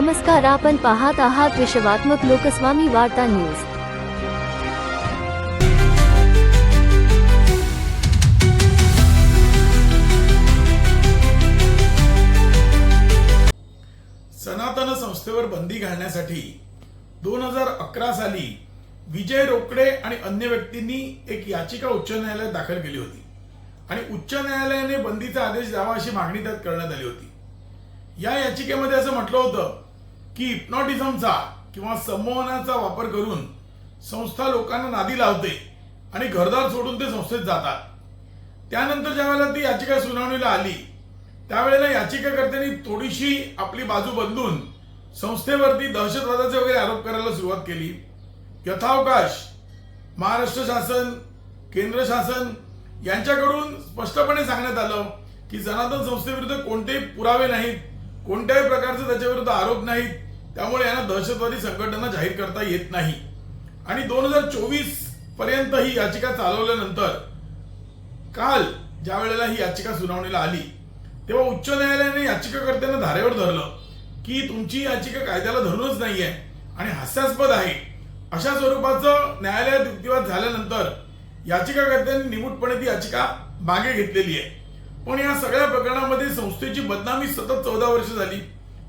नमस्कार आपण पाहत आहात विश्वात्मक लोकस्वामी वार्ता न्यूज. सनातन संस्थेवर बंदी घालण्यासाठी दोन हजार अकरा साली विजय रोकडे आणि अन्य व्यक्तींनी एक याचिका उच्च न्यायालयात दाखल केली होती. आणि उच्च न्यायालयाने बंदीचा आदेश द्यावा अशी मागणी त्यात करण्यात आली होती. या याचिकेमध्ये असं म्हटलं होतं की हिप्नॉटिझमचा किंवा संमोहनाचा वापर करून संस्था लोकांना नादी लावते आणि घरदार सोडून ते संस्थेत जातात. त्यानंतर ज्यावेळेला ती याचिका सुनावणीला आली त्यावेळेला याचिकाकर्त्यांनी थोडीशी आपली बाजू बदलून संस्थेवरती दहशतवादाचे वगैरे आरोप करायला सुरुवात केली. यथावकाश महाराष्ट्र शासन केंद्र शासन यांच्याकडून स्पष्टपणे सांगण्यात आलं की सनातन संस्थेविरुद्ध कोणतेही पुरावे नाहीत कोणत्याही प्रकारचे त्याच्याविरुद्ध आरोप नाहीत. त्यामुळे यांना दहशतवादी संघटना जाहीर करता येत नाही. आणि दोन हजार चोवीसपर्यंत ही याचिका चालवल्यानंतर काल ज्या वेळेला ही याचिका सुनावणीला आली तेव्हा उच्च न्यायालयाने याचिकाकर्त्यांना धारेवर धरलं की तुमची याचिका कायद्याला धरूनच नाहीये आणि हास्यास्पद आहे. अशा स्वरूपाचं न्यायालयात युक्तिवाद झाल्यानंतर याचिकाकर्त्यांनी निमूटपणे ती याचिका मागे घेतलेली आहे. पण या सगळ्या प्रकरणामध्ये संस्थेची बदनामी सतत चौदा वर्ष झाली.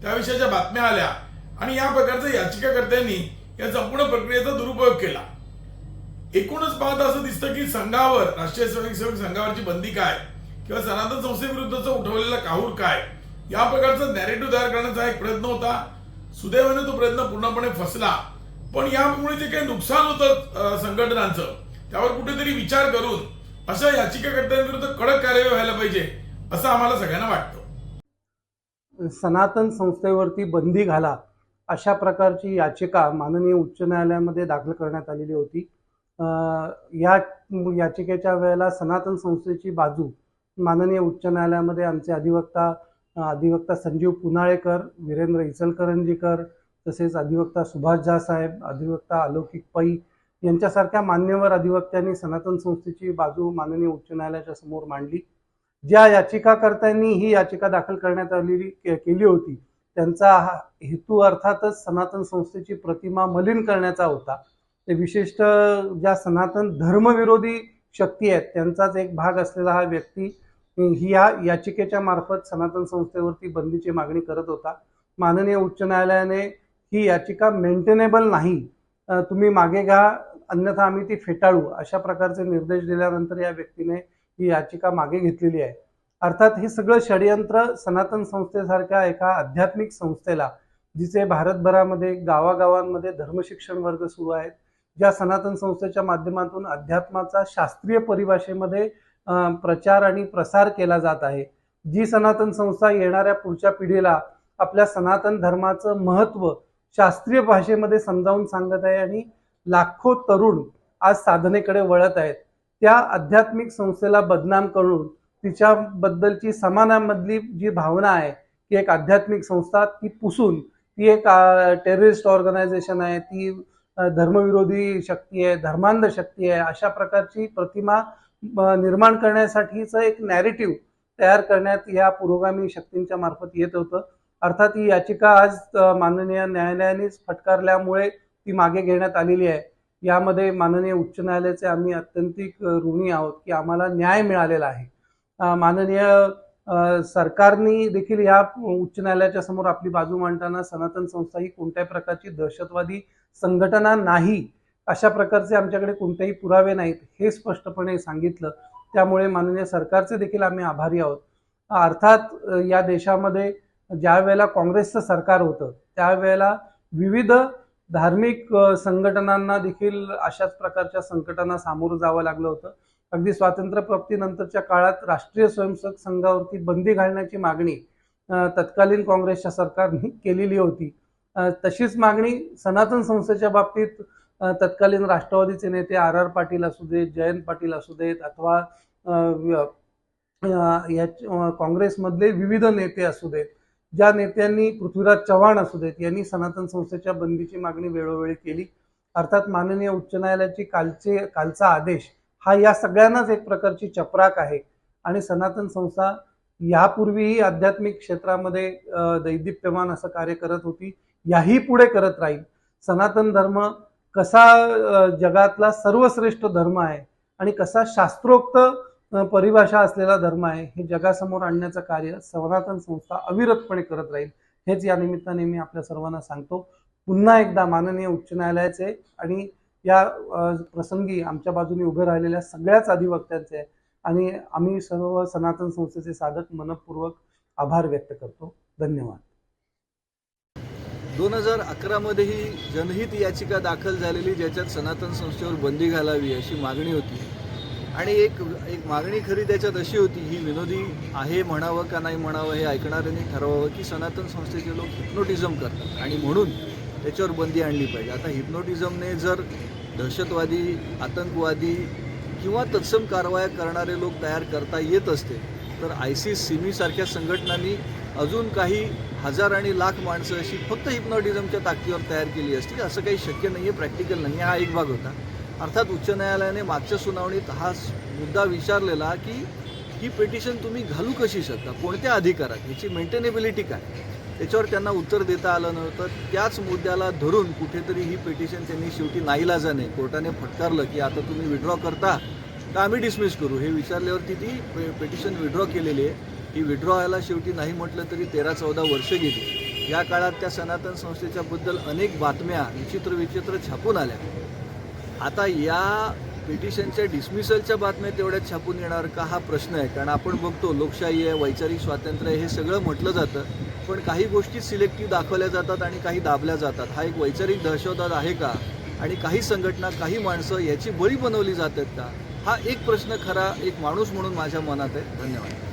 त्याविषयीच्या बातम्या आल्या. आणि या प्रकारच्या याचिकाकर्त्यांनी या संपूर्ण प्रक्रियेचा दुरुपयोग केला. एकूणच पाहता असं दिसतं की संघावर राष्ट्रीय स्वयंसेवक संघावरची बंदी काय? किंवा सनातन संस्थेविरुद्धचा उठवलेला काहूर काय? या प्रकारचा नॅरेटिव्ह तयार करण्याचा एक प्रयत्न होता. सुदैवाने तो प्रयत्न पूर्णपणे फसला. पण यामुळे जे काही नुकसान होतं संघटनांचं त्यावर कुठेतरी विचार करून अशा याचिकाकर्त्यांविरुद्ध कडक कार्यवाही व्हायला पाहिजे असं आम्हाला सगळ्यांना वाटतं. सनातन संस्थेवरती बंदी घाला. अशा प्रकारची याचिका माननीय उच्च न्यायालयामध्ये दाखल करण्यात आलेली होती. या याचिकेच्या वेळेला सनातन संस्थेची बाजू माननीय उच्च न्यायालयामध्ये आमचे अधिवक्ता अधिवक्ता संजीव पुनाळेकर वीरेंद्र इचलकरंजीकर तसेच अधिवक्ता सुभाष झा साहेब अधिवक्ता अलौकिक पै यांच्यासारख्या मान्यवर अधिवक्त्यांनी सनातन संस्थेची बाजू माननीय उच्च न्यायालयाच्या समोर मांडली. ज्या याचिकाकर्त्यांनी ही याचिका दाखल करण्यात आलेली के- केली होती त्यांचा हा हेतू अर्थातच सनातन संस्थेची प्रतिमा मलिन करण्याचा होता. ते विशिष्ट ज्या सनातन धर्मविरोधी शक्ती आहेत त्यांचाच एक भाग असलेला हा व्यक्ती ही या याचिकेच्या मार्फत सनातन संस्थेवरती बंदीची मागणी करत होता. माननीय उच्च न्यायालयाने ही याचिका मेंटेनेबल नाही. तुम्ही मागे घ्या अन्यथा आम्ही ती फेटाळू अशा प्रकारचे निर्देश दिल्यानंतर या व्यक्तीने ही याचिका मागे घेतलेली आहे. अर्थात हे सगळं षडयंत्र सनातन संस्थेसारख्या एका आध्यात्मिक संस्थेला जिचे भारतभरामध्ये गावागावांमध्ये धर्मशिक्षण वर्ग सुरू आहेत ज्या सनातन संस्थेच्या माध्यमातून अध्यात्माचा शास्त्रीय परिभाषेमध्ये प्रचार आणि प्रसार केला जात आहे. जी सनातन संस्था येणाऱ्या पुढच्या पिढीला आपल्या सनातन धर्माचं महत्त्व शास्त्रीय भाषेमध्ये समजावून सांगत आहे आणि लाखो तरुण आज साधनेकडे वळत आहेत. त्या आध्यात्मिक संस्थेला बदनाम करून तिच्याबद्दलची समानामधली जी भावना आहे की एक आध्यात्मिक संस्था ती पुसून ती एक टेररिस्ट ऑर्गनायझेशन आहे ती धर्मविरोधी शक्ती आहे धर्मांध शक्ती आहे अशा प्रकारची प्रतिमा निर्माण करण्यासाठीचं एक नॅरेटिव्ह तयार करण्यात या पुरोगामी शक्तींच्या मार्फत येत होतं. अर्थात ही याचिका आज माननीय न्यायालयानेच फटकारल्यामुळे ती मागे घेण्यात आलेली आहे. यामध्ये माननीय उच्च न्यायालयाचे आम्ही अत्यंतिक ऋणी आहोत की आम्हाला न्याय मिळालेला आहे. माननीय सरकारनी देखील या उच्च न्यायालयाच्या समोर आपली बाजू मांडताना सनातन संस्था ही कोणत्याही प्रकारची दहशतवादी संघटना नाही अशा प्रकारचे आमच्याकडे कोणतेही पुरावे नाहीत हे स्पष्टपणे सांगितलं. त्यामुळे माननीय सरकारचे देखील आम्ही आभारी आहोत. अर्थात या देशामध्ये ज्या वेळेला काँग्रेसचं सरकार होतं त्यावेळेला विविध धार्मिक संघटनांना देखील अशाच प्रकारच्या संकटांना सामोरं जावं लागलं होतं. अगदी स्वातंत्र्यप्राप्तीनंतरच्या काळात राष्ट्रीय स्वयंसेवक संघावरती बंदी घालण्याची मागणी तत्कालीन काँग्रेसच्या सरकारने केलेली होती. तशीच मागणी सनातन संस्थेच्या बाबतीत तत्कालीन राष्ट्रवादीचे नेते आर आर पाटील असू देत जयंत पाटील असू देत अथवा या काँग्रेसमधले विविध नेते असू देत ज्या नेत्यांनी पृथ्वीराज चव्हाण असू देत यांनी सनातन संस्थेच्या बंदीची मागणी वेळोवेळी केली. अर्थात माननीय उच्च न्यायालयाची कालचे कालचा आदेश हा या सगळ्यांनाच एक प्रकारची चपराक आहे. आणि सनातन संस्था यापूर्वीही आध्यात्मिक क्षेत्रामध्ये दैदिप्यमान असं कार्य करत होती. याही पुढे करत राहील. सनातन धर्म कसा जगातला सर्वश्रेष्ठ धर्म आहे आणि कसा शास्त्रोक्त परिभाषा असलेला धर्म आहे हे जगासमोर आणण्याचं कार्य सनातन संस्था अविरतपणे करत राहील. हेच या निमित्ताने मी आपल्या सर्वांना सांगतो. पुन्हा एकदा माननीय उच्च न्यायालयाचे आणि या प्रसंगी आमच्या बाजूने उभे राहिलेल्या सगळ्याच अधिवक्त्यांचे आणि आम्ही सर्व सनातन संस्थेचे साधक मनपूर्वक आभार व्यक्त करतो. धन्यवाद. दोन हजार अकरामध्ये ही जनहित याचिका दाखल झालेली ज्याच्यात सनातन संस्थेवर बंदी घालावी अशी मागणी होती. आणि एक एक मागणी खरी त्याच्यात अशी होती ही विनोदी आहे म्हणावं का नाही म्हणावं हे ऐकणाऱ्यांनी ठरवावं की सनातन संस्थेचे लोक हिप्नोटिझम करतात. आणि म्हणून त्याच्यावर बंदी आणली पाहिजे. आता हिप्नोटिझमने जर दहशतवादी आतंकवादी किंवा तत्सम कारवाया करणारे लोक तयार करता येत असते तर आय सी सिमीसारख्या संघटनांनी अजून काही हजार आणि लाख माणसं अशी फक्त हिप्नॉटिझमच्या ताकदीवर तयार केली असती. असं काही शक्य नाही आहे प्रॅक्टिकल नाही हा एक भाग होता. अर्थात उच्च न्यायालयाने मागच्या सुनावणीत हा मुद्दा विचारलेला की ही पिटिशन तुम्ही घालू कशी शकता? कोणत्या अधिकारात? याची मेंटेनेबिलिटी काय? त्याच्यावर त्यांना उत्तर देता आलं नव्हतं. त्याच मुद्द्याला धरून कुठेतरी ही पिटिशन त्यांनी शेवटी नाईलाजाने कोर्टाने फटकारलं की आता तुम्ही विड्रॉ करता का आम्ही डिसमिस करू? हे विचारल्यावरती ती पिटिशन विड्रॉ केलेली आहे. ही विड्रॉ व्हायला शेवटी नाही म्हटलं तरी तेरा चौदा वर्ष गेली. या काळात त्या सनातन संस्थेच्या बद्दल अनेक बातम्या विचित्र विचित्र छापून आल्या. आता या पिटिशनच्या डिसमिसलच्या बातम्या तेवढ्यात छापून येणार का हा प्रश्न आहे. कारण आपण बघतो लोकशाही आहे वैचारिक स्वातंत्र्य हे सगळं म्हटलं जातं. पण काही गोष्टी सिलेक्टिव्ह दाखवल्या जातात आणि काही दाबल्या जातात. हा एक वैचारिक दहशतवाद आहे का? आणि काही संघटना काही माणसं याची बळी बनवली जातात का? हा एक प्रश्न खरा एक माणूस म्हणून माझ्या मनात आहे. धन्यवाद.